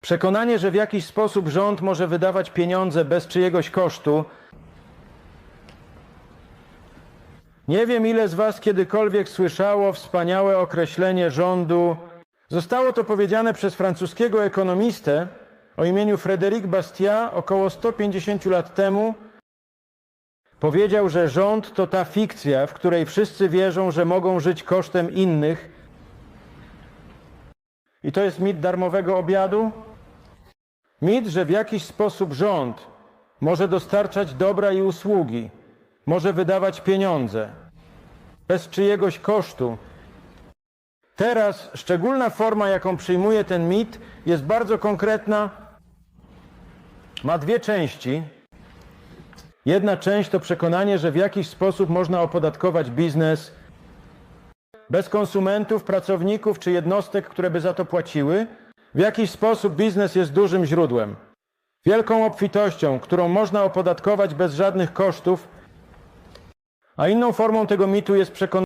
Przekonanie, że w jakiś sposób rząd może wydawać pieniądze bez czyjegoś kosztu. Nie wiem, ile z Was kiedykolwiek słyszało wspaniałe określenie rządu. Zostało to powiedziane przez francuskiego ekonomistę o imieniu Frédéric Bastiat około 150 lat temu. Powiedział, że rząd to ta fikcja, w której wszyscy wierzą, że mogą żyć kosztem innych. I to jest mit darmowego obiadu? Mit, że w jakiś sposób rząd może dostarczać dobra i usługi, może wydawać pieniądze bez czyjegoś kosztu. Teraz szczególna forma, jaką przyjmuje ten mit, jest bardzo konkretna. Ma dwie części. Jedna część to przekonanie, że w jakiś sposób można opodatkować biznes bez konsumentów, pracowników czy jednostek, które by za to płaciły. W jakiś sposób biznes jest dużym źródłem, wielką obfitością, którą można opodatkować bez żadnych kosztów. A inną formą tego mitu jest przekonanie,